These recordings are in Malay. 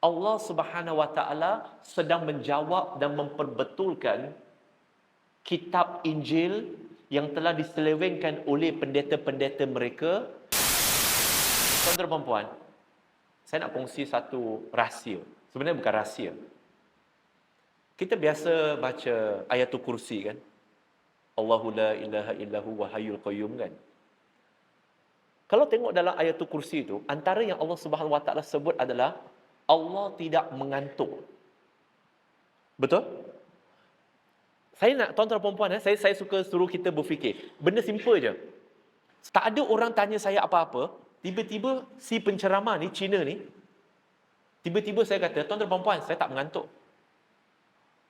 Allah Subhanahu Wa Taala sedang menjawab dan memperbetulkan kitab Injil yang telah diselewengkan oleh pendeta-pendeta mereka. Tuan-tuan dan puan, saya nak kongsi satu rahsia. Sebenarnya bukan rahsia. Kita biasa baca ayatul kursi kan? Allahu la ilaha illahu wa hayyul qayyum kan? Kalau tengok dalam ayatul kursi itu, antara yang Allah Subhanahu wa taala sebut adalah Allah tidak mengantuk. Betul? Saya nak tuan-tuan dan puan eh, saya saya suka suruh kita berfikir. Benda simple je. Tak ada orang tanya saya apa-apa, tiba-tiba si penceramah ni Cina ni tiba-tiba saya kata, tuan-tuan dan puan, saya tak mengantuk.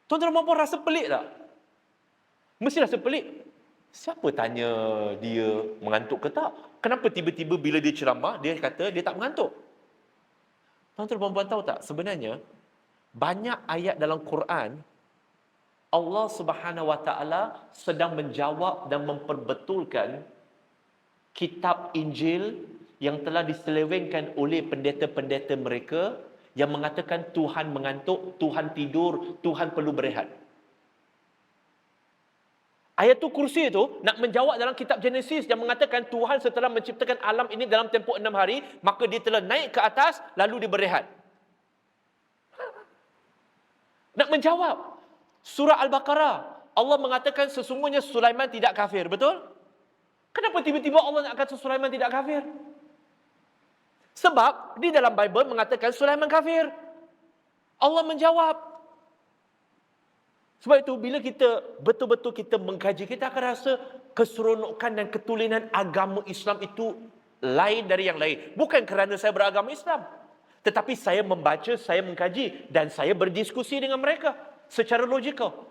Tuan-tuan dan puan rasa pelik tak? Mesti rasa pelik. Siapa tanya dia mengantuk ke tak? Kenapa tiba-tiba bila dia ceramah, dia kata dia tak mengantuk? Tuan-tuan dan puan tahu tak? Sebenarnya, banyak ayat dalam Quran, Allah Subhanahu Wa Taala sedang menjawab dan memperbetulkan kitab Injil yang telah diselewengkan oleh pendeta-pendeta mereka yang mengatakan Tuhan mengantuk, Tuhan tidur, Tuhan perlu berehat. Ayatul kursi itu nak menjawab dalam kitab Genesis yang mengatakan Tuhan setelah menciptakan alam ini dalam tempoh enam hari, maka dia telah naik ke atas lalu dia berehat. Nak menjawab. Surah Al-Baqarah. Allah mengatakan sesungguhnya Sulaiman tidak kafir. Betul? Kenapa tiba-tiba Allah nak kata Sulaiman tidak kafir? Sebab di dalam Bible mengatakan Sulaiman kafir. Allah menjawab. Sebab itu bila kita betul-betul kita mengkaji kita akan rasa keseronokan dan ketulinan agama Islam itu lain dari yang lain. Bukan kerana saya beragama Islam, tetapi saya membaca, saya mengkaji dan saya berdiskusi dengan mereka secara logikal.